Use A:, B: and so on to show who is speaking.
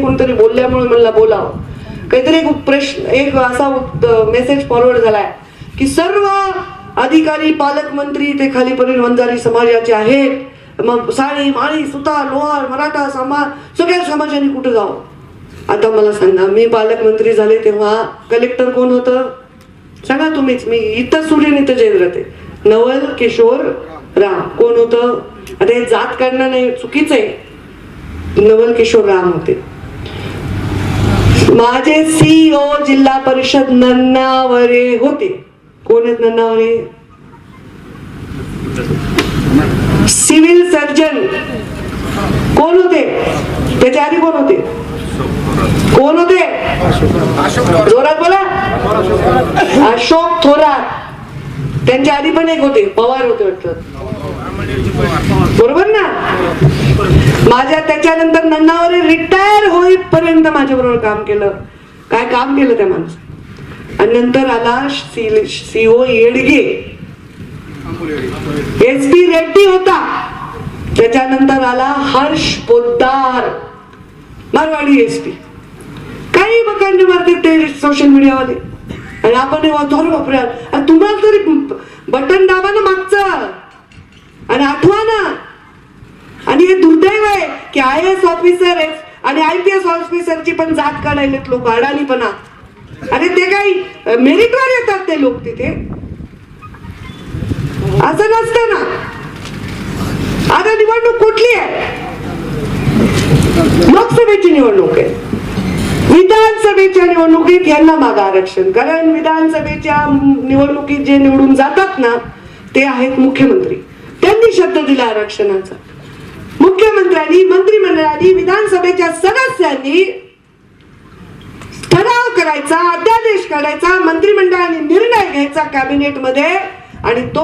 A: कोणतरी बोलल्यामुळे मला बोलावं. काहीतरी एक प्रश्न एक असा मेसेज फॉरवर्ड झालाय की सर्व अधिकारी पालकमंत्री ते खाली परील वंजारी समाजाचे आहेत. मग साळी माळी सुतार लोहार मराठा समाज सगळ्या समाजाने कुठं जावं? आता मला सांगा मी पालकमंत्री झाले तेव्हा कलेक्टर कोण होतं? सांगा तुम्हीच मी इथं सूर्य इथं जयद्रथ राहते नवल किशोर राम. कोण होतं? आता हे जात काढणं नाही चुकीचं आहे. नवल किशोर राम होते. माझे सीईओ जिल्हा परिषद नन्नावरे होते. कोण आहेत नन्नावरे? Civil surgeon. कोण होते? त्याच्या आधी कोण होते? कोण होते? जोरात बोला. अशोक थोरात. त्यांच्या आधी पण एक होते. पवार होते वाटत. बरोबर? माझ्या त्याच्यानंतर नन्नावर रिटायर होईपर्यंत माझ्या बरोबर काम केलं. काय काम केलं त्या माणसं आणि नंतर आला CO Yedage. S P Reddy होता. त्याच्यानंतर आला हर्ष पोद्दार. मारवाडी एस पी काही बकांडे मारते ते सोशल मीडियावाले आणि आपण हे वाचतो, अरे बापरे. तुम्हाला तरी बटन दाबा ना मागचं आणि आठवा ना आणि हे दुर्दैव आहे की आय एस ऑफिसर आणि आय पी एस ऑफिसरची पण जात काढायलेत लोक अडाणीपणा. अरे ते काही मेरिटवर येतात ते लोक तिथे. असं नसतं ना. आता निवडणूक कुठली आहे? लोकसभेची निवडणूक आहे. विधानसभेच्या निवडणुकीत यांना मागा आरक्षण. कारण विधानसभेच्या निवडणुकीत जे निवडून जातात ना ते आहेत मुख्यमंत्री. त्यांनी शब्द दिला आरक्षणाचा. मुख्यमंत्र्यांनी मंत्रिमंडळाने विधानसभेच्या सदस्यांनी ठराव करायचा अध्यादेश काढायचा मंत्रिमंडळाने निर्णय घ्यायचा कॅबिनेटमध्ये आणि तो